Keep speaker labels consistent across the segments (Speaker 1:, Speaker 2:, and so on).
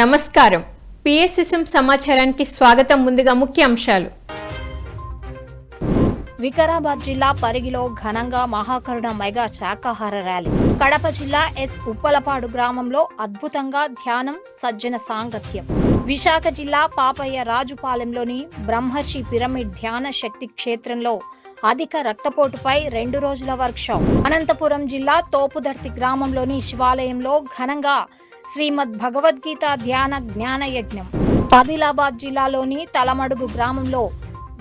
Speaker 1: నమస్కారం. పిఎస్ఎస్ఎం సమాచారానికి స్వాగతం ముందుగా ముఖ్య అంశాలు.
Speaker 2: వికారాబాద్ జిల్లా పరిగిలో ఘనంగా మహాకరుణ మెగా శాకాహార ర్యాలీ. కడప జిల్లా ఎస్ ఉప్పలపాడు గ్రామంలో అద్భుతంగా ధ్యానం సజ్జన సాంగత్యం. విశాఖ జిల్లా పాపయ్య రాజుపాలెంలోని బ్రహ్మర్షి పిరమిడ్ ధ్యాన శక్తి క్షేత్రంలో అధిక రక్తపోటుపై రెండు రోజుల వర్క్షాప్. అనంతపురం జిల్లా తోపుదర్తి గ్రామంలోని శివాలయంలో ఘనంగా శ్రీమద్ భగవద్గీత ధ్యాన జ్ఞాన యజ్ఞం ఆదిలాబాద్ జిల్లాలోని తలమడుగు గ్రామంలో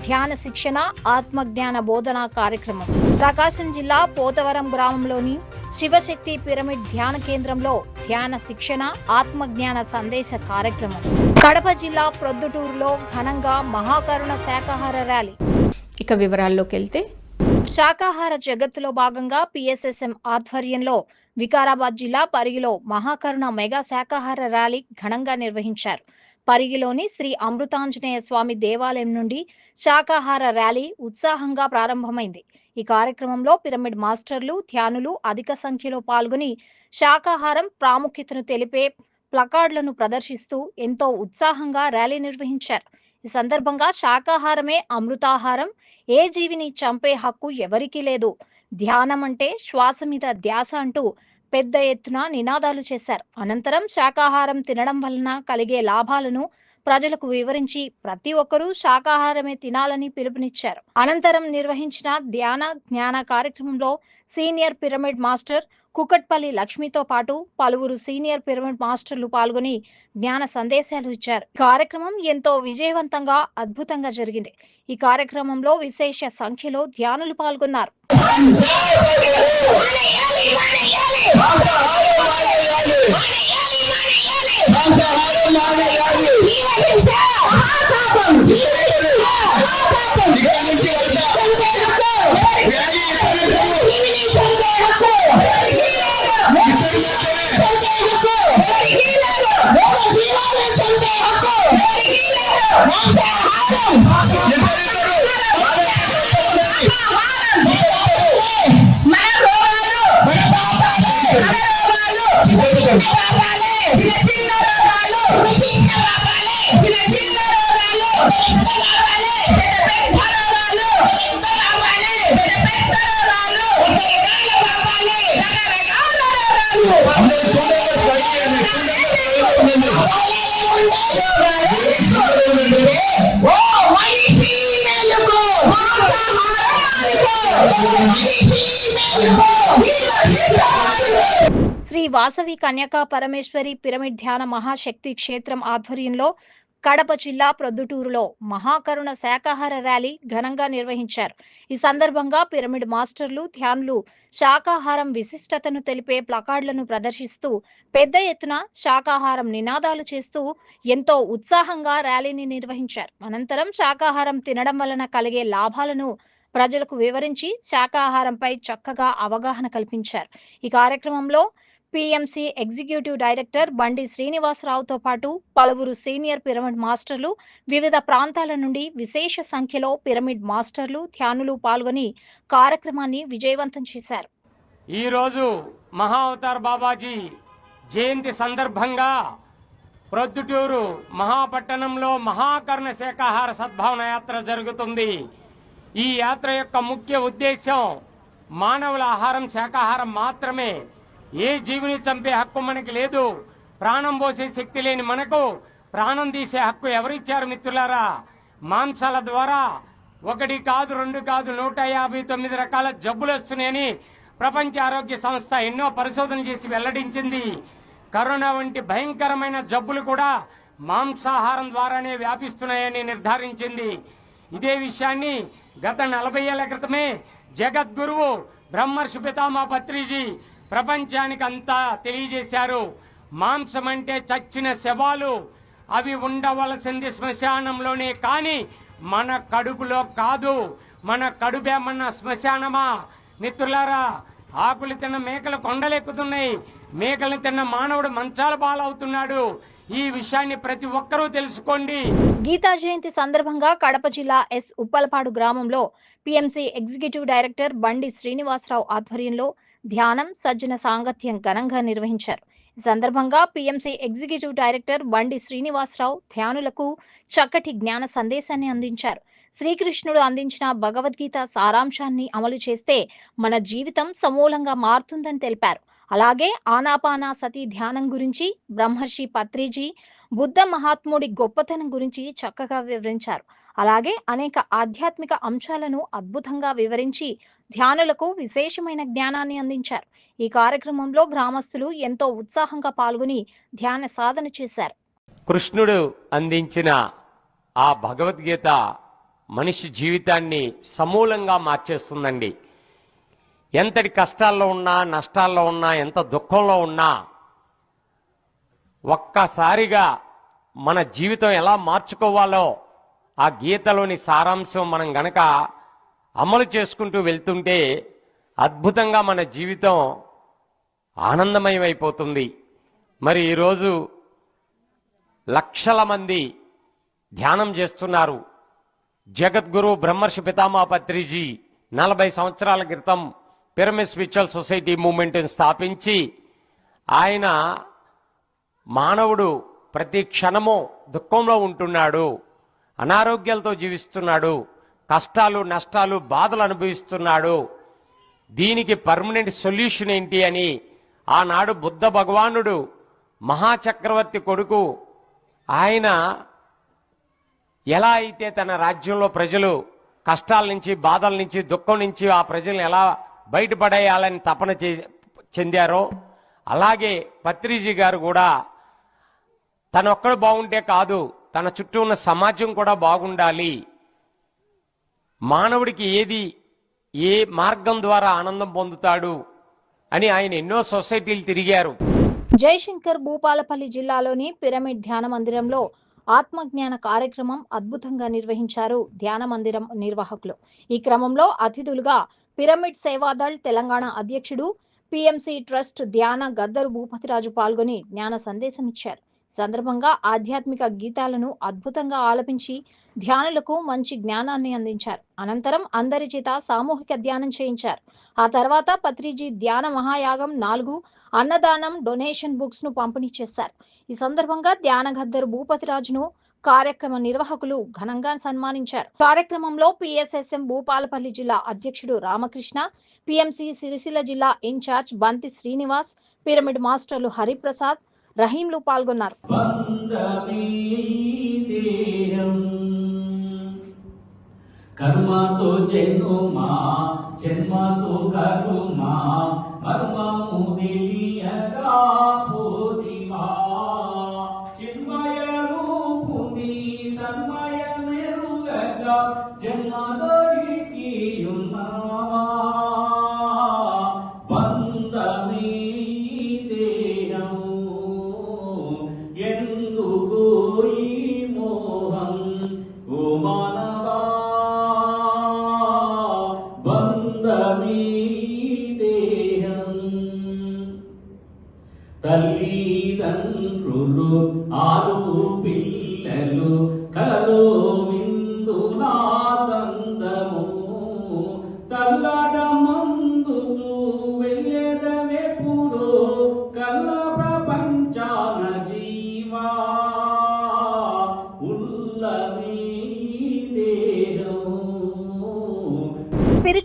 Speaker 2: ధ్యాన శిక్షణ ఆత్మజ్ఞాన బోధన కార్యక్రమం. ప్రకాశం జిల్లా పోతవరం గ్రామంలోని శివశక్తి పిరమిడ్ ధ్యాన కేంద్రంలో ధ్యాన శిక్షణ ఆత్మజ్ఞాన సందేశ కార్యక్రమం. కడప జిల్లా ప్రొద్దుటూరులో ఘనంగా మహాకరుణ శాకాహార ర్యాలీ.
Speaker 1: ఇక వివరాల్లోకి వెళ్తే
Speaker 2: శాకాహార జగత్తులో భాగంగా పిఎస్ఎస్ఎం ఆధ్వర్యంలో వికారాబాద్ జిల్లా పరిగిలో మహాకరుణ మెగా శాకాహార ర్యాలీ ఘనంగా నిర్వహించారు. పరిగిలోని శ్రీ అమృతాంజనేయ స్వామి దేవాలయం నుండి శాకాహార ర్యాలీ ఉత్సాహంగా ప్రారంభమైంది. ఈ కార్యక్రమంలో పిరమిడ్ మాస్టర్లు ధ్యానులు అధిక సంఖ్యలో పాల్గొని శాకాహారం ప్రాముఖ్యతను తెలిపే ప్లకార్డులను ప్రదర్శిస్తూ ఎంతో ఉత్సాహంగా ర్యాలీ నిర్వహించారు. ఈ సందర్భంగా శాకాహారమే అమృతాహారం ఏ జీవిని చంపే హక్కు ఎవరికీ లేదు. ధ్యానం అంటే శ్వాస మీద ధ్యాస అంటూ పెద్ద ఎత్తున నినాదాలు చేశారు. అనంతరం శాకాహారం తినడం వలన కలిగే లాభాలను ప్రజలకు వివరించి ప్రతి ఒక్కరూ శాకాహారమే తినాలని పిలుపునిచ్చారు. అనంతరం నిర్వహించిన ధ్యాన జ్ఞాన కార్యక్రమంలో సీనియర్ పిరమిడ్ మాస్టర్ కుకట్పల్లి లక్ష్మితో పాటు పలువురు సీనియర్ పిరమిడ్ మాస్టర్లు పాల్గొని జ్ఞాన సందేశాలు ఇచ్చారు. కార్యక్రమం ఎంతో విజయవంతంగా అద్భుతంగా జరిగింది. ఈ కార్యక్రమంలో విశేష సంఖ్యలో ధ్యానులు పాల్గొన్నారు. వాసవి కన్యకా పరమేశ్వరి పిరమిడ్ ధ్యాన మహాశక్తి క్షేత్రం ఆధ్వర్యంలో కడప జిల్లా ప్రొద్దుటూరులో మహాకరుణ శాకాహార ర్యాలీ ఘనంగా నిర్వహించారు. ఈ సందర్భంగా పిరమిడ్ మాస్టర్లు ధ్యానులు శాకాహారం విశిష్టతను తెలిపే ప్లకార్డులను ప్రదర్శిస్తూ పెద్ద ఎత్తున శాకాహారం నినాదాలు చేస్తూ ఎంతో ఉత్సాహంగా ర్యాలీని నిర్వహించారు. అనంతరం శాకాహారం తినడం వలన కలిగే లాభాలను ప్రజలకు వివరించి శాకాహారంపై చక్కగా అవగాహన కల్పించారు. ఈ కార్యక్రమంలో పిఎంసి ఎగ్జిక్యూటివ్ డైరెక్టర్ బండి శ్రీనివాసరావుతో పాటు పలువురు సీనియర్ పిరమిడ్ మాస్టర్లు వివిధ ప్రాంతాల నుండి విశేష సంఖ్యలో పిరమిడ్ మాస్టర్లు ధ్యానులు పాల్గొని కార్యక్రమాన్ని విజయవంతం చేశారు.
Speaker 3: ఈరోజు మహా అవతార్ బాబాజీ జయంతి సందర్భంగా ప్రొద్దుటూరు మహాపట్టణంలో మహాకర్ణ శాఖాహార సద్భావన యాత్ర జరుగుతుంది. ఈ యాత్ర యొక్క ముఖ్య ఉద్దేశం మానవుల ఆహారం శాకాహారం మాత్రమే ఏ జీవిని చంపే హక్కు మనకి లేదు? ప్రాణం పోసే శక్తి లేని మనకు ప్రాణం తీసే హక్కు ఎవరిచ్చారు మిత్రులారా? మాంసాల ద్వారా ఒకటి కాదు రెండు కాదు నూట యాభై తొమ్మిది రకాల జబ్బులు వస్తున్నాయని ప్రపంచ ఆరోగ్య సంస్థ ఎన్నో పరిశోధన చేసి వెల్లడించింది. కరోనా వంటి భయంకరమైన జబ్బులు కూడా మాంసాహారం ద్వారానే వ్యాపిస్తున్నాయని నిర్ధారించింది. ఇదే విషయాన్ని గత నలభై ఏళ్ళ క్రితమే జగద్గురువు బ్రహ్మర్షి పితామా పత్రిజీ ప్రపంచానికి అంతా తెలియజేశారు. మాంసం అంటే చచ్చిన శవాలు అవి ఉండవలసింది శ్మశానంలోనే కానీ మన కడుపులో కాదు. మన కడుపేమన్నా శ్మశానమా? మిత్రులారా ఆకులు తిన్న మేకలు కొండలెక్కుతున్నాయి. మేకలు తిన్న మానవుడు మంచాల పాలవుతున్నాడు. ఈ విషయాన్ని ప్రతి ఒక్కరూ తెలుసుకోండి.
Speaker 2: గీతా జయంతి సందర్భంగా కడప జిల్లా ఎస్ ఉప్పలపాడు గ్రామంలో పిఎంసి ఎగ్జిక్యూటివ్ డైరెక్టర్ బండి శ్రీనివాసరావు ఆధ్వర్యంలో ధ్యానం సజ్జన సాంగత్యం ఘనంగా నిర్వహించారు. ఈ సందర్భంగా పిఎంసి ఎగ్జిక్యూటివ్ డైరెక్టర్ బండి శ్రీనివాసరావు ధ్యానులకు చక్కటి జ్ఞాన సందేశాన్ని అందించారు. శ్రీకృష్ణుడు అందించిన భగవద్గీత సారాంశాన్ని అమలు చేస్తే మన జీవితం సమూలంగా మారుతుందని తెలిపారు. అలాగే ఆనాపాన సతీ ధ్యానం గురించి బ్రహ్మర్షి పత్రిజీ బుద్ధ మహాత్ముడి గొప్పతనం గురించి చక్కగా వివరించారు. అలాగే అనేక ఆధ్యాత్మిక అంశాలను అద్భుతంగా వివరించి ధ్యానులకు విశేషమైన జ్ఞానాన్ని అందించారు. ఈ కార్యక్రమంలో గ్రామస్తులు ఎంతో ఉత్సాహంగా పాల్గొని ధ్యాన సాధన చేశారు.
Speaker 4: కృష్ణుడు అందించిన ఆ భగవద్గీత మనిషి జీవితాన్ని సమూలంగా మార్చేస్తుందండి. ఎంతటి కష్టాల్లో ఉన్నా నష్టాల్లో ఉన్నా ఎంత దుఃఖంలో ఉన్నా ఒక్కసారిగా మన జీవితం ఎలా మార్చుకోవాలో ఆ గీతలోని సారాంశం మనం గనక అమలు చేసుకుంటూ వెళ్తుంటే అద్భుతంగా మన జీవితం ఆనందమయమైపోతుంది. మరి ఈరోజు లక్షల మంది ధ్యానం చేస్తున్నారు. జగద్గురు బ్రహ్మర్షి పితామా పత్రిజీ నలభై సంవత్సరాల క్రితం పిరమిడ్ స్పిరిచువల్ సొసైటీ మూమెంట్ని స్థాపించి ఆయన మానవుడు ప్రతి క్షణము దుఃఖంలో ఉంటున్నాడు అనారోగ్యాలతో జీవిస్తున్నాడు. కష్టాలు నష్టాలు బాధలు అనుభవిస్తున్నాడు. దీనికి పర్మనెంట్ సొల్యూషన్ ఏంటి అని ఆనాడు బుద్ధ భగవానుడు మహాచక్రవర్తి కొడుకు ఆయన ఎలా అయితే తన రాజ్యంలో ప్రజలు కష్టాల నుంచి బాధల నుంచి దుఃఖం నుంచి ఆ ప్రజల్ని ఎలా బయటపడేయాలని తపన చెందారో అలాగే పత్రిజీ గారు కూడా తనొక్కడు బాగుంటే కాదు తన చుట్టూ ఉన్న సమాజం కూడా బాగుండాలి. మానవుడికి ఏది ఏ మార్గం ద్వారా ఆనందం పొందుతాడు అని ఆయన ఎన్నో సొసైటీలు తిరిగారు.
Speaker 2: జయశంకర్ భూపాలపల్లి జిల్లాలోని పిరమిడ్ ధ్యాన మందిరంలో ఆత్మజ్ఞాన కార్యక్రమం అద్భుతంగా నిర్వహించారు ధ్యాన మందిరం నిర్వాహకులు. ఈ క్రమంలో అతిథులుగా పిరమిడ్ సేవాదళ్ తెలంగాణ అధ్యక్షుడు పిఎంసి ట్రస్ట్ ధ్యాన గద్దరు భూపతిరాజు పాల్గొని జ్ఞాన సందేశం ఇచ్చారు సందర్భంగా ఆధ్యాత్మిక గీతాలను అద్భుతంగా ఆలపించి ధ్యానులకు మంచి జ్ఞానాన్ని అందించారు. అనంతరం అందరి చేత సామూహిక ధ్యానం చేయించారు. ఆ తర్వాత పత్రిజీ ధ్యాన మహాయాగం నాలుగు అన్నదానం డొనేషన్ బుక్స్ను పంపిణీ చేశారు. ఈ సందర్భంగా ధ్యాన గద్దరు భూపతిరాజును కార్యక్రమ నిర్వాహకులు ఘనంగా సన్మానించారు. కార్యక్రమంలో పిఎస్ఎస్ఎం భూపాలపల్లి జిల్లా అధ్యక్షుడు రామకృష్ణ పిఎంసి సిరిసిల్ల జిల్లా ఇన్ఛార్జ్ బంతి శ్రీనివాస్ పిరమిడ్ మాస్టర్లు హరిప్రసాద్ రహీంలు పాల్గొన్నారు.
Speaker 5: కర్మతో జన్మా జన్మతో కర్మా మర్మము తెలియగా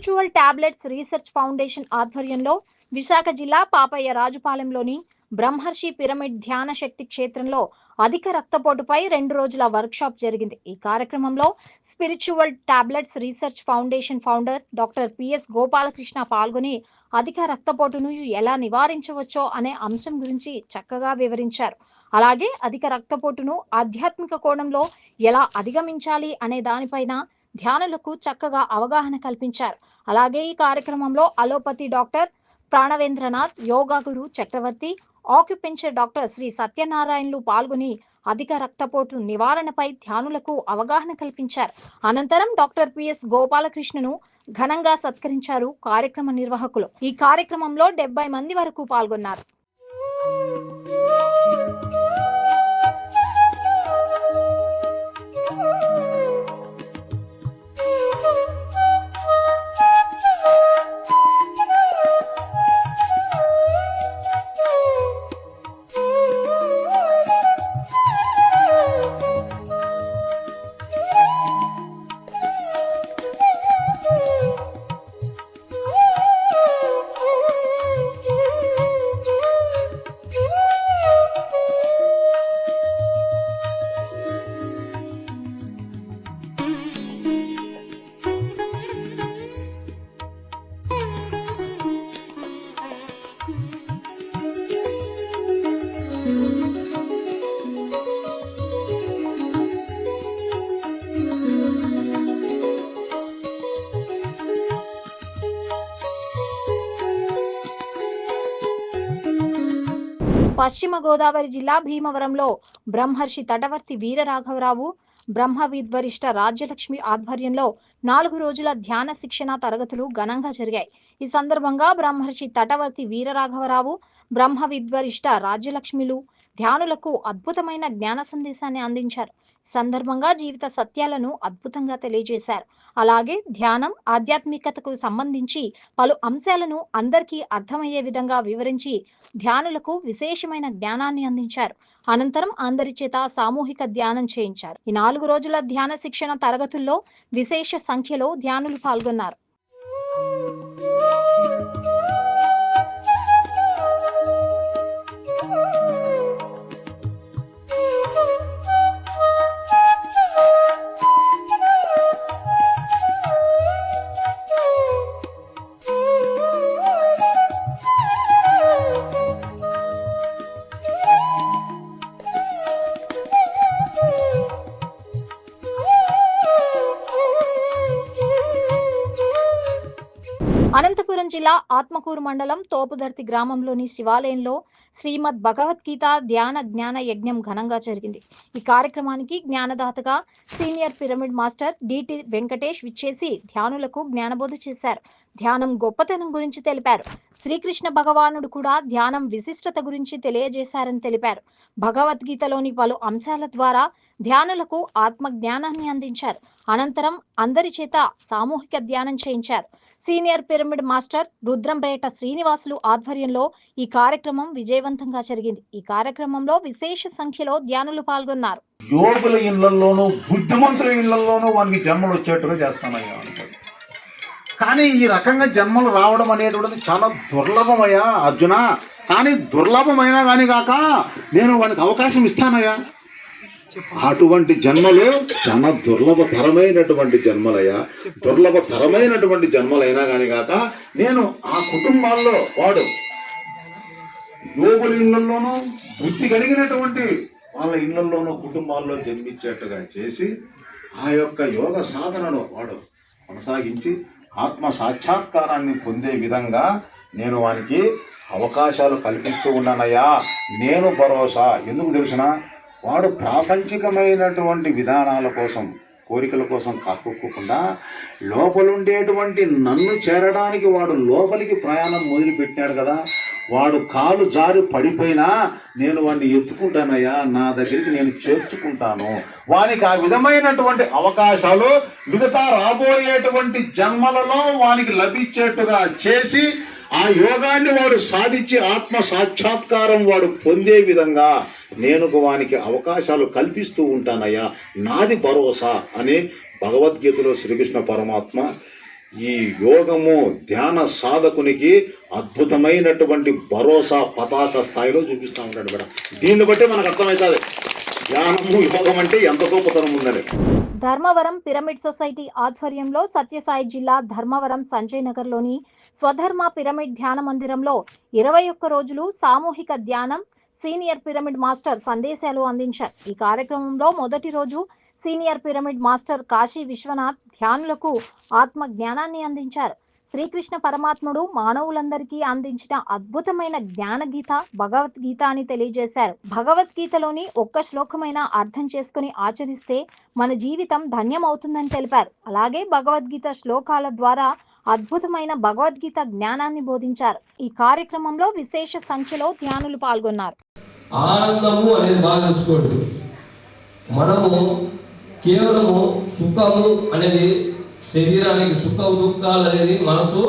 Speaker 2: స్పిరిచువల్ టాబ్లెట్స్ రీసెర్చ్ ఫౌండేషన్ ఆధ్వర్యంలో విశాఖ జిల్లా పాపయ్య రాజుపాలెంలోని బ్రహ్మర్షి పిరమిడ్ ధ్యాన శక్తి క్షేత్రంలో అధిక రక్తపోటుపై రెండు రోజుల వర్క్షాప్ జరిగింది. ఈ కార్యక్రమంలో spiritual tablets research foundation founder doctor PS Gopalakrishna పాల్గొని అధిక రక్తపోటును ఎలా నివారించవచ్చో అనే అంశం గురించి చక్కగా వివరించారు. అలాగే అధిక రక్తపోటును ఆధ్యాత్మిక కోణంలో ఎలా అధిగమించాలి అనే దానిపైన ధ్యానులకు చక్కగా అవగాహన కల్పించారు. అలాగే ఈ కార్యక్రమంలో allopathy doctor Pranavendranath yoga guru Chakravarthy acupuncture doctor Shri సత్యనారాయణలు పాల్గొని అధిక రక్తపోటు నివారణపై ధ్యానులకు అవగాహన కల్పించారు. అనంతరం డాక్టర్ పిఎస్ గోపాలకృష్ణను ఘనంగా సత్కరించారు కార్యక్రమ నిర్వాహకులు. ఈ కార్యక్రమంలో డెబ్బై మంది వరకు పాల్గొన్నారు. పశ్చిమ గోదావరి జిల్లా భీమవరంలో బ్రహ్మర్షి తటవర్తి వీరరాఘవరావు బ్రహ్మ విద్వరిష్ట రాజ్యలక్ష్మి ఆధ్వర్యంలో నాలుగు రోజుల ధ్యాన శిక్షణ తరగతులు ఘనంగా జరిగాయి. ఈ సందర్భంగా బ్రహ్మర్షి తటవర్తి వీరరాఘవరావు బ్రహ్మ విద్వరిష్ట రాజ్యలక్ష్మిలు ధ్యానులకు అద్భుతమైన జ్ఞాన సందేశాన్ని అందించారు. సందర్భంగా జీవిత సత్యాలను అద్భుతంగా తెలియజేశారు. అలాగే ధ్యానం ఆధ్యాత్మికతకు సంబంధించి పలు అంశాలను అందరికీ అర్థమయ్యే విధంగా వివరించి ధ్యానులకు విశేషమైన జ్ఞానాన్ని అందించారు. అనంతరం అందరి చేత సామూహిక ధ్యానం చేయించారు. ఈ నాలుగు రోజుల ధ్యాన శిక్షణ తరగతుల్లో విశేష సంఖ్యలో ధ్యానులు పాల్గొన్నారు. జిల్లా ఆత్మకూరు మండలం తోపుదర్తి గ్రామంలోని శివాలయంలో శ్రీమద్ భగవద్గీత ధ్యాన జ్ఞాన యజ్ఞం ఘనంగా జరిగింది. ఈ కార్యక్రమానికి జ్ఞానదాతగా senior pyramid master DT Venkatesh విచ్చేసి ధ్యానులకు జ్ఞానబోధ చేశారు. ధ్యానం గొప్పతనం గురించి తెలిపారు. శ్రీకృష్ణ భగవానుడు కూడా ధ్యానం విశిష్టత గురించి తెలియజేశారని తెలిపారు. భగవద్గీతలోని పలు అంశాల ద్వారా ధ్యానులకు ఆత్మ జ్ఞానాన్ని అందించారు. అనంతరం అందరి చేత సామూహిక ధ్యానం చేయించారు. Senior pyramid master Rudrampeta Srinivasulu ఆధ్వర్యంలో ఈ కార్యక్రమం విజయవంతంగా జరిగింది. ఈ కార్యక్రమంలో విశేష సంఖ్యలో ధ్యానులు పాల్గొన్నారు.
Speaker 6: యోగుల ఇళ్ళలోనూ బుద్ధిమంతుల ఇళ్ళలోనూ వానికి జన్మలు వచ్చేట్టుగా చేస్తానయ్యా కానీ ఈ రకంగా జన్మలు రావడం అనేటువంటిది చాలా దుర్లభమయ్యా అర్జున. కానీ దుర్లభమైనా కానీ కాక నేను వానికి అవకాశం ఇస్తానయ్యా. అటువంటి జన్మలు చాలా దుర్లభతరమైనటువంటి జన్మలయ్యా. దుర్లభతరమైనటువంటి జన్మలైనా కానీ కాక నేను ఆ కుటుంబాల్లో వాడు యోగుల ఇళ్ళలోనూ బుద్ధి కలిగినటువంటి వాళ్ళ ఇళ్ళలోనూ కుటుంబాల్లో జన్మించేట్టుగా చేసి ఆ యొక్క యోగ సాధనను వాడు కొనసాగించి ఆత్మ సాక్షాత్కారాన్ని పొందే విధంగా నేను వానికి అవకాశాలు కల్పిస్తూ ఉన్నానయ్యా. నేను భరోసా. ఎందుకు తెలిసినా? వాడు ప్రాపంచికమైనటువంటి విధానాల కోసం కోరికల కోసం కాకోకుండా లోపలుండేటువంటి నన్ను చేరడానికి వాడు లోపలికి ప్రయాణం మొదలుపెట్టాడు కదా. వాడు కాలు జారి పడిపోయినా నేను వాడిని ఎత్తుకుంటానయ్యా నా దగ్గరికి నేను చేర్చుకుంటాను. వానికి ఆ విధమైనటువంటి అవకాశాలు మిగతా రాబోయేటువంటి జన్మలలో వానికి లభించేట్టుగా చేసి ఆ యోగాన్ని వాడు సాధించి ఆత్మ సాక్షాత్కారం వాడు పొందే విధంగా నేను వానికి అవకాశాలు కల్పిస్తూ ఉంటానయ్యా. నాది భరోసా అని భగవద్గీతలో శ్రీకృష్ణ పరమాత్మ ఈ యోగము ధ్యాన సాధకునికి అద్భుతమైనటువంటి భరోసా పతాక స్థాయిలో చూపిస్తూ ఉంటాడు మేడం. దీన్ని బట్టి మనకు అర్థమవుతుంది. ధ్యానము యోగం అంటే ఎంత గొప్పతనం ఉందని.
Speaker 2: ధర్మవరం పిరమిడ్ సొసైటీ ఆధ్వర్యంలో సత్యసాయి జిల్లా ధర్మవరం సంజయ్ నగర్లోని స్వధర్మ పిరమిడ్ ధ్యాన మందిరంలో ఇరవై ఒక్క రోజులు సామూహిక ధ్యానం సీనియర్ పిరమిడ్ మాస్టర్ సందేశాలు అందించారు. ఈ కార్యక్రమంలో మొదటి రోజు senior pyramid master Kashi Vishwanath ధ్యానులకు ఆత్మ జ్ఞానాన్ని అందించారు. శ్రీకృష్ణ పరమాత్ముడు మానవులందరికీ అందించిన అద్భుతమైన జ్ఞాన గీత భగవద్గీత అని తెలియజేశారు. భగవద్గీతలోని ఒక్క శ్లోకమైన అర్థం చేసుకుని ఆచరిస్తే మన జీవితం ధన్యమవుతుందని తెలిపారు. అలాగే భగవద్గీత శ్లోకాల ద్వారా అద్భుతమైన భగవద్గీత జ్ఞానాన్ని బోధించారు. ఈ కార్యక్రమంలో విశేష సంఖ్యలో ధ్యానులు పాల్గొన్నారు.
Speaker 7: ఆనందము అనేది బాగా చూసుకోండి మనము కేవలము సుఖము అనేది శరీరానికి సుఖ దుఃఖాలు అనేది మనసు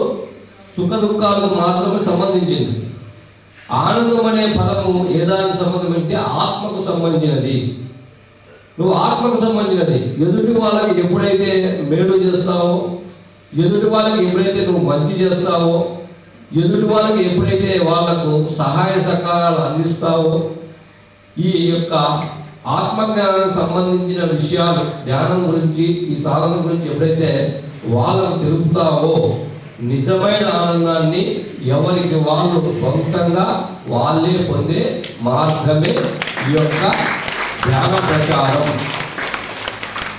Speaker 7: సుఖ దుఃఖాలకు మాత్రమే సంబంధించింది. ఆనందం అనే పదము ఏదానికి సంబంధం అంటే ఆత్మకు సంబంధించినది. నువ్వు ఆత్మకు సంబంధించినది. ఎదుటి వాళ్ళకి ఎప్పుడైతే మేలు చేస్తావో ఎదుటి వాళ్ళకి ఎప్పుడైతే నువ్వు మంచి చేస్తావో ఎదుటి వాళ్ళకి ఎప్పుడైతే వాళ్ళకు సహాయ సహకారాలు అందిస్తావో ఈ యొక్క ఆత్మజ్ఞానానికి సంబంధించిన విషయాలు ధ్యానం గురించి ఈ సాధన గురించి ఎప్పుడైతే వాళ్ళకు తెలుపుతావో నిజమైన ఆనందాన్ని ఎవరికి వాళ్ళు సొంతంగా వాళ్ళే పొందే మార్గమే ఈ యొక్క ధ్యాన ప్రచారం.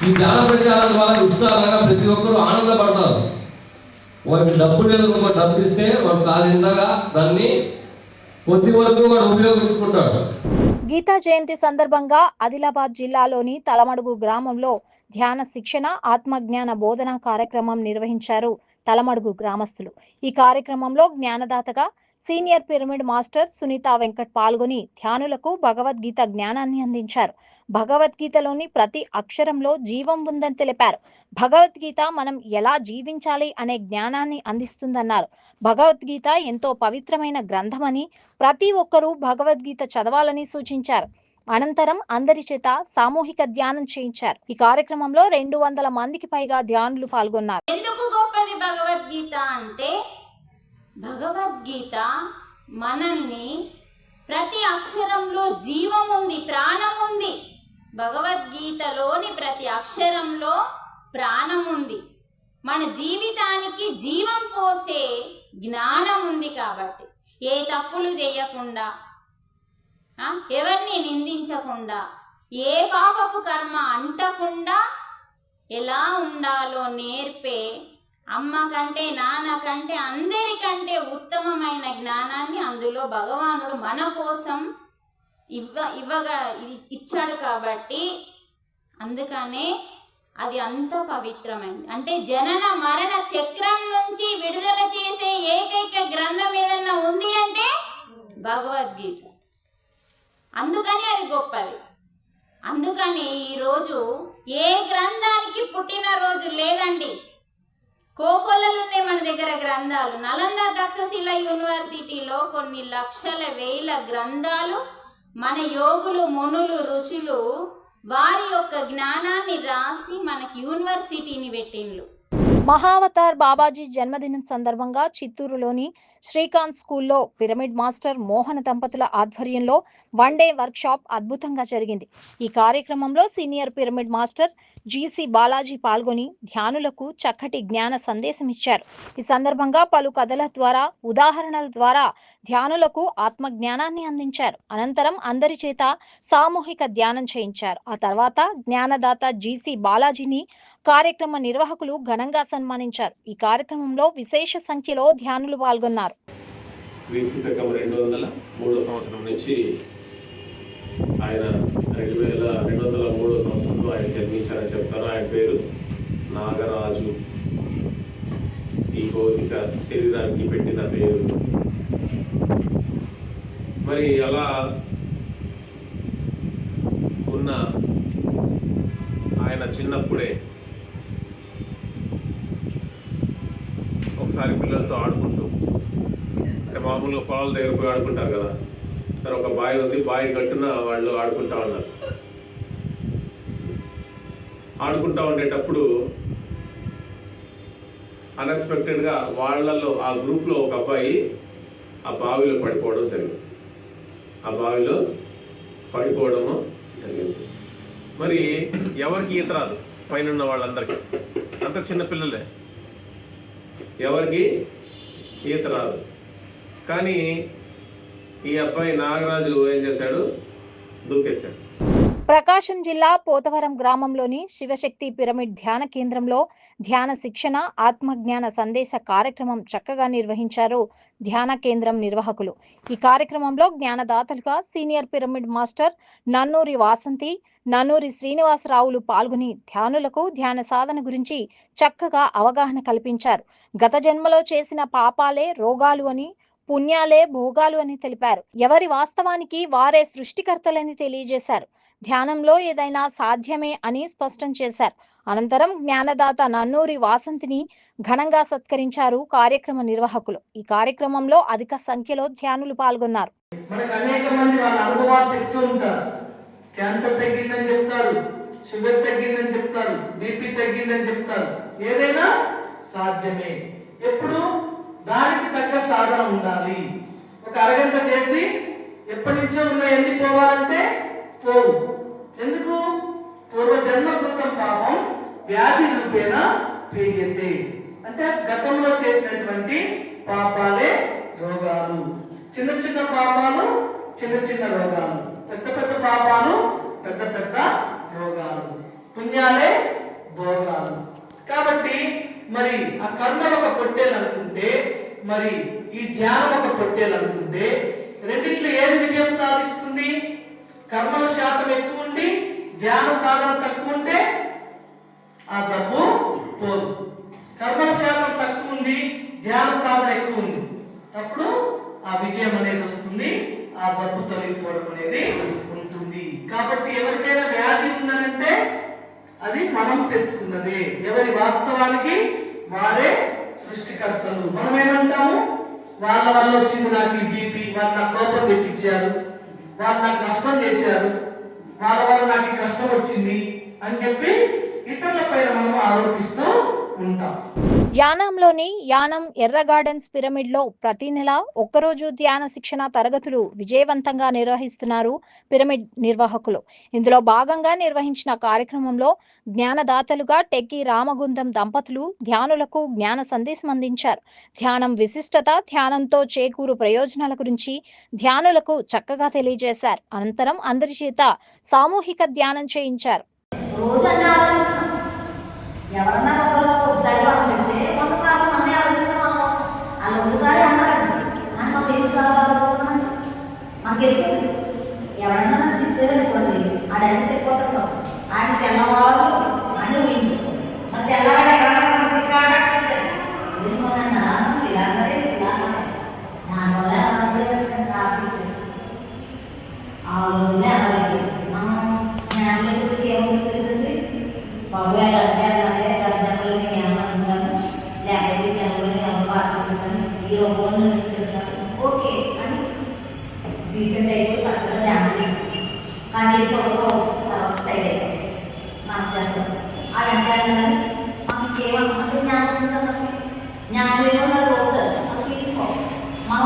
Speaker 7: ఈ ధ్యాన ప్రచారం ద్వారా ఇష్టాలుగా ప్రతి ఒక్కరూ ఆనందపడతారు. వాడికి డబ్బు లేదు ఇంకో డబ్బు ఇస్తే వాడు కాదు దాన్ని కొద్ది వరకు వాడు ఉపయోగించుకుంటాడు.
Speaker 2: గీతా జయంతి సందర్భంగా ఆదిలాబాద్ జిల్లాలోని తలమడుగు గ్రామంలో ధ్యాన శిక్షణ ఆత్మజ్ఞాన బోధన కార్యక్రమం నిర్వహించారు తలమడుగు గ్రామస్తులు. ఈ కార్యక్రమంలో జ్ఞానదాతగా senior pyramid master Sunitha Venkat పాల్గొని ధ్యానులకు భగవద్గీత జ్ఞానాన్ని అందించారు. భగవద్గీతలోని ప్రతి అక్షరంలో జీవం ఉందని తెలిపారు. భగవద్గీత మనం ఎలా జీవించాలి అనే జ్ఞానాన్ని అందిస్తుందన్నారు. భగవద్గీత ఎంతో పవిత్రమైన గ్రంథమని ప్రతి ఒక్కరూ భగవద్గీత చదవాలని సూచించారు. అనంతరం అందరి చేత సామూహిక ధ్యానం చేయించారు. ఈ కార్యక్రమంలో రెండు వందల మందికి పైగా ధ్యానులు పాల్గొన్నారు.
Speaker 8: ఎందుకు గొప్పది భగవద్గీత అంటే భగవద్గీత మనల్ని ప్రతి అక్షరంలో జీవం ఉంది ప్రాణం ఉంది. భగవద్గీతలోని ప్రతి అక్షరంలో ప్రాణం ఉంది మన జీవితానికి జీవం పోసే జ్ఞానం ఉంది కాబట్టి. ఏ తప్పులు చేయకుండా ఎవరిని నిందించకుండా ఏ పాపపు కర్మ అంటకుండా ఎలా ఉండాలో నేర్పే అమ్మ కంటే నాన్న కంటే అందరికంటే ఉత్తమమైన జ్ఞానాన్ని అందులో భగవానుడు మన కోసం ఇవ్వ ఇవ్వగా ఇచ్చాడు కాబట్టి అందుకనే అది అంత పవిత్రమైంది. అంటే జనన మరణ చక్రం నుంచి విడుదల చేసే ఏకైక గ్రంథం ఏదన్నా ఉంది అంటే భగవద్గీత. అందుకని అది గొప్పది. అందుకని ఈరోజు ఏ గ్రంథానికి పుట్టినరోజు లేదండి. కోకొల్లలు ఉన్నాయి మన దగ్గర గ్రంథాలు. నలంద తక్షశిల యూనివర్సిటీలో కొన్ని లక్షల వేల గ్రంథాలు మన యోగులు మునులు ఋషులు వారి యొక్క జ్ఞానాన్ని రాసి మనకి యూనివర్సిటీని పెట్టిండ్లు.
Speaker 2: మహావతార్ బాబాజీ జన్మదినం సందర్భంగా చిత్తూరులోని శ్రీకాంత్ స్కూల్లో పిరమిడ్ మాస్టర్ మోహన దంపతుల ఆధ్వర్యంలో వన్ డే వర్క్షాప్ అద్భుతంగా జరిగింది. ఈ కార్యక్రమంలో senior pyramid master GC Balaji పాల్గొని ధ్యానులకు చక్కటి జ్ఞాన సందేశం ఇచ్చారు. ఈ సందర్భంగా పలు కథల ద్వారా ఉదాహరణల ద్వారా ధ్యానులకు ఆత్మ జ్ఞానాన్ని అందించారు. అనంతరం అందరి చేత సామూహిక ధ్యానం చేయించారు. ఆ తర్వాత జ్ఞానదాత జీసీ బాలాజీని కార్యక్రమ నిర్వాహకులు ఘనంగా సన్మానించారు. ఈ కార్యక్రమంలో విశేష సంఖ్యలో ధ్యానులు పాల్గొన్నారు.
Speaker 9: క్రీస్తు శకం రెండు వందల మూడో సంవత్సరం నుంచి ఆయన రెండు వేల రెండు వందల మూడో సంవత్సరంలో ఆయన జన్మించారని చెప్తారు. ఆయన పేరు నాగరాజు. ఈ భౌతిక శరీరానికి పెట్టిన పేరు. మరి అలా ఉన్న ఆయన చిన్నప్పుడే ఒకసారి పిల్లలతో ఆడుకుంటూ అంటే మామూలుగా పొలాల దగ్గర పోయి ఆడుకుంటారు కదా సరే ఒక బావి ఉంది బావి కట్టున వాళ్ళు ఆడుకుంటా ఉన్నారు. ఆడుకుంటా ఉండేటప్పుడు అన్ఎక్స్పెక్టెడ్గా వాళ్ళలో ఆ గ్రూప్లో ఒక అబ్బాయి ఆ బావిలో పడిపోవడం జరిగింది. ఆ బావిలో పడిపోవడము జరిగింది. మరి ఎవరికి ఈత రాదు? పైన వాళ్ళందరికీ. అంత చిన్న పిల్లలే. ఎవరికి? ఈత రాదు కానీ ఈ అబ్బాయి నాగరాజు ఏం చేశాడు? దూకేశాడు.
Speaker 2: ప్రకాశం జిల్లా పోతవరం గ్రామంలోని శివశక్తి పిరమిడ్ ధ్యాన కేంద్రంలో ధ్యాన శిక్షణ ఆత్మజ్ఞాన సందేశ కార్యక్రమం చక్కగా నిర్వహించారు ధ్యాన కేంద్రం నిర్వాహకులు. ఈ కార్యక్రమంలో జ్ఞానదాతలుగా senior pyramid master Nannuri Vasanthi Nannuri శ్రీనివాసరావులు పాల్గొని ధ్యానులకు ధ్యాన సాధన గురించి చక్కగా అవగాహన కల్పించారు. గత జన్మలో చేసిన పాపాలే రోగాలు అని పుణ్యాలే భోగాలు అని తెలిపారు. ఎవరి వాస్తవానికి వారే సృష్టికర్తలని తెలియజేశారు. ధ్యానంలో ఏదైనా సాధ్యమే అని స్పష్టం చేశారు. అనంతరం జ్ఞానదాత నన్నూరి వాసంతిని ఘనంగా సత్కరించారు కార్యక్రమ నిర్వాహకులు. ఈ కార్యక్రమంలో అధిక సంఖ్యలో ధ్యానులు పాల్గొన్నారు.
Speaker 10: మనకు అనేక మంది వాళ్ళ అనుభవాలు చెప్తూ ఉంటారు. క్యాన్సర్ తగ్గిందని చెప్తారు షుగర్ తగ్గిందని చెప్తారు బీపీ తగ్గిందని చెప్తారు. ఏదైనా సాధ్యమే. ఎప్పుడు? దానికి తగ్గ సాధన ఉండాలి. ఒక అరగంట చేసి ఎప్పటి నుంచో ఉన్న ఎన్ని పోవాలంటే పోవు. ఎందుకు? పూర్వజన్మ కృతం పాపం వ్యాధి రూపేణ పీడితే అంటే గతంలో చేసినటువంటి పాపాలే రోగాలు. చిన్న చిన్న పాపాలు చిన్న చిన్న రోగాలు. పెద్ద పెద్ద పాపాలు పెద్ద పెద్ద రోగాలు. పుణ్యాలే భోగాలు. కాబట్టి మరి ఆ కర్మలు ఒక పొట్టేలు అనుకుంటే మరి ఈ ధ్యానం ఒక పొట్టేలు అనుకుంటే రెండిట్లో ఏది విజయం సాధిస్తుంది? కర్మల శాతం ఎక్కువ ఉండి ధ్యాన సాధన తక్కువ ఉంటే ఆ జబ్బు పోదు. కర్మల శాతం తక్కువ ఉంది ధ్యాన సాధన ఎక్కువ ఉంది. అప్పుడు ఆ విజయం అనేది వస్తుంది. ఆ జబ్బు తొలగిపోవడం అనేది ఉంటుంది. కాబట్టి ఎవరికైనా వ్యాధి ఉందనంటే అది మనం తెచ్చుకున్నది ఎవరి వాస్తవానికి వారే సృష్టికర్తలు. మనం ఏమంటాము వాళ్ళ వల్ల వచ్చింది నాకు ఈ బీపీ వాళ్ళు నాకు కోపం తెప్పించారు వాళ్ళు నాకు నష్టం చేశారు వాళ్ళ వల్ల నాకు కష్టం వచ్చింది అని చెప్పి ఇతరుల పైన మనం ఆరోపిస్తూ ఉంటాం.
Speaker 2: యానాంలోని యానం ఎర్ర గార్డెన్స్ పిరమిడ్లో ప్రతి నెల ఒక్కరోజు ధ్యాన శిక్షణ తరగతులు విజయవంతంగా నిర్వహిస్తున్నారు పిరమిడ్ నిర్వాహకులు. ఇందులో భాగంగా నిర్వహించిన కార్యక్రమంలో జ్ఞానదాతలుగా టెక్కి రామగుండం దంపతులు ధ్యానులకు జ్ఞాన సందేశం అందించారు. ధ్యానం విశిష్టత ధ్యానంతో చేకూరు ప్రయోజనాల గురించి ధ్యానులకు చక్కగా తెలియజేశారు. అనంతరం అందరి చేత సామూహిక ధ్యానం చేయించారు.
Speaker 11: ఎవరన్నా ఒకరు ఒకసారి వాళ్ళు పెడితే ఒకసారి మనమే ఆలోచిస్తున్నాము వాళ్ళు ఒకసారి అన్నారండి అని మనం ఎన్నిసార్లు ఆలోచిస్తున్నామండి మనకి ఎవరన్నా నాకు ఆడ ఎంత తెల్లవారు అని ఊహించుకో మరి తెల్లవారు ఎవరన్నా తిక్కాగా చెప్తారు ఎందుకన్నా ఇలా అన్నాడే ఇలా అన్నాడే దానివల్ల ఏమవుతుంది ఆ రోజునే అలాగే మనం జ్ఞానం గురించి ఏముంది తెలుసండి బాబు అధ్యాయాలే గర్జనలు ఏమనుకుంటాను లేకపోతే జనవరి ఎవరు పాల్గొంటాను ఈ రూపంలో నిలుచుకుంటాను ఓకే అని రీసెంట్ అయిపోయి చక్కగా ధ్యానం చేస్తుంది కానీ ఇది ఒక తర్వాత సైడ్ అయిపోయింది మన చేత ఆ అధ్యాయాలు మనకి ఏమనుకుంటే జ్ఞానం వచ్చిందా మనకి జ్ఞానం ఏమన్నా పోతుంది మనకి ఇది మనల్ని అందరూ తగ్గించింది అర్థం ఎందుకంటే నాకు తెలిసిన దారిపోయింది ఏది తగ్గలేదు ఈ రోజు ఇచ్చేవో మళ్ళీ తిరిగి తిరిగిపోతుందంటే అక్కడే పోతుంది అలాగా మనం ఎప్పుడైనా సరే ఆత్మజ్ఞానం ఎవరు తెలియదు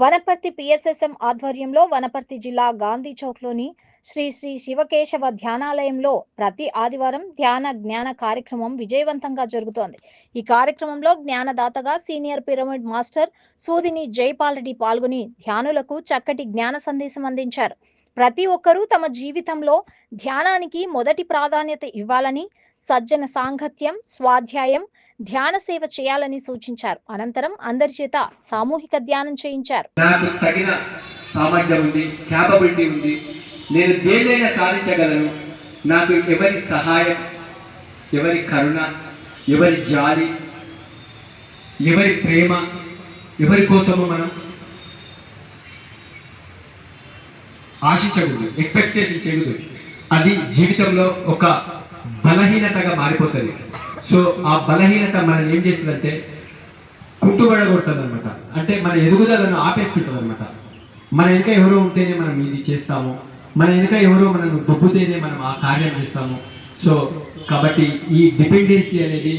Speaker 2: వనపర్తి పిఎస్ఎస్ఎం ఆధ్వర్యంలో వనపర్తి జిల్లా గాంధీ చౌక్లోని శ్రీ శ్రీ శివకేశవ ధ్యానాలయంలో ప్రతి ఆదివారం ధ్యాన జ్ఞాన కార్యక్రమం విజయవంతంగా జరుగుతోంది. ఈ కార్యక్రమంలో జ్ఞానదాతగా సీనియర్ పిరమిడ్ మాస్టర్ సూదిని జైపాల్ రెడ్డి పాల్గొని ధ్యానులకు చక్కటి జ్ఞాన సందేశం అందించారు. ప్రతి ఒక్కరూ తమ జీవితంలో ధ్యానానికి మొదటి ప్రాధాన్యత ఇవ్వాలని సజ్జన సాంగత్యం స్వాధ్యాయం ధ్యాన సేవ చేయాలని సూచించారు. అనంతరం అందరి చేత సామూహిక ధ్యానం చేయించారు.
Speaker 12: నాకు తగిన సామర్థ్యం ఉంది క్యాపబిలిటీ ఉంది. నేను దేన్నైనా సాధించగలను? నాకు ఎవరి సహాయం ఎవరి కరుణ ఎవరి జాలి ఎవరి ప్రేమ ఎవరి కోసము మనం ఆశించకూడదు ఎక్స్పెక్టేషన్ చేయకూడదు. అది జీవితంలో ఒక బలహీనతగా మారిపోతుంది. సో ఆ బలహీనత మనం ఏం చేస్తుందంటే కుట్టుబడగొడుతుంది అనమాట అంటే మన ఎదుగుదలను ఆపేసుకుంటుంది అనమాట మన ఇంకా ఎవరో ఉంటేనే మనం ఇది చేస్తాము. మన వెనుక ఎవరో మనల్ని దొబ్బుతేనే మనం ఆ కార్యం చేస్తాము. సో కాబట్టి ఈ డిపెండెన్సీ అనేది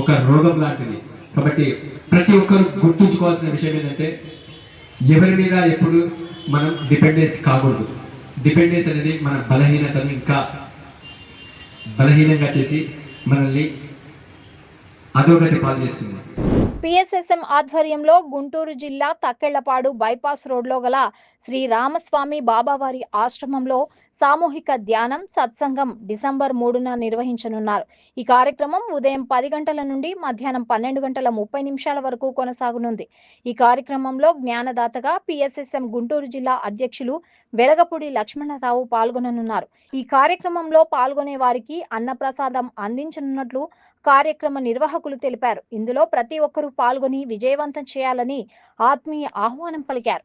Speaker 12: ఒక రోగం లాంటిది. కాబట్టి ప్రతి ఒక్కరు గుర్తుంచుకోవాల్సిన విషయం ఏంటంటే ఎవరి మీద ఎప్పుడు మనం డిపెండెన్స్ కాకూడదు. డిపెండెన్స్ అనేది మన బలహీనతను ఇంకా బలహీనంగా చేసి మనల్ని అధోగతి పాలు చేస్తుంది.
Speaker 2: పిఎస్ఎస్ఎం ఆధ్వర్యంలో గుంటూరు జిల్లా తక్కెళ్ళపాడు బైపాస్ రోడ్లో గల శ్రీ రామస్వామి బాబావారి ఆశ్రమంలో సామూహిక ధ్యానం సత్సంగం డిసెంబర్ మూడున నిర్వహించనున్నారు. ఈ కార్యక్రమం ఉదయం పది గంటల నుండి మధ్యాహ్నం పన్నెండు గంటల ముప్పై నిమిషాల వరకు కొనసాగనుంది. ఈ కార్యక్రమంలో జ్ఞానదాతగా పిఎస్ఎస్ఎం గుంటూరు జిల్లా అధ్యక్షులు వెలగపూడి లక్ష్మణరావు పాల్గొననున్నారు. ఈ కార్యక్రమంలో పాల్గొనే వారికి అన్నప్రసాదం అందించనున్నట్లు కార్యక్రమ నిర్వాహకులు తెలిపారు. ఇందులో ప్రతి ఒక్కరూ పాల్గొని విజయవంతం చేయాలని ఆత్మీయ ఆహ్వానం పలికారు.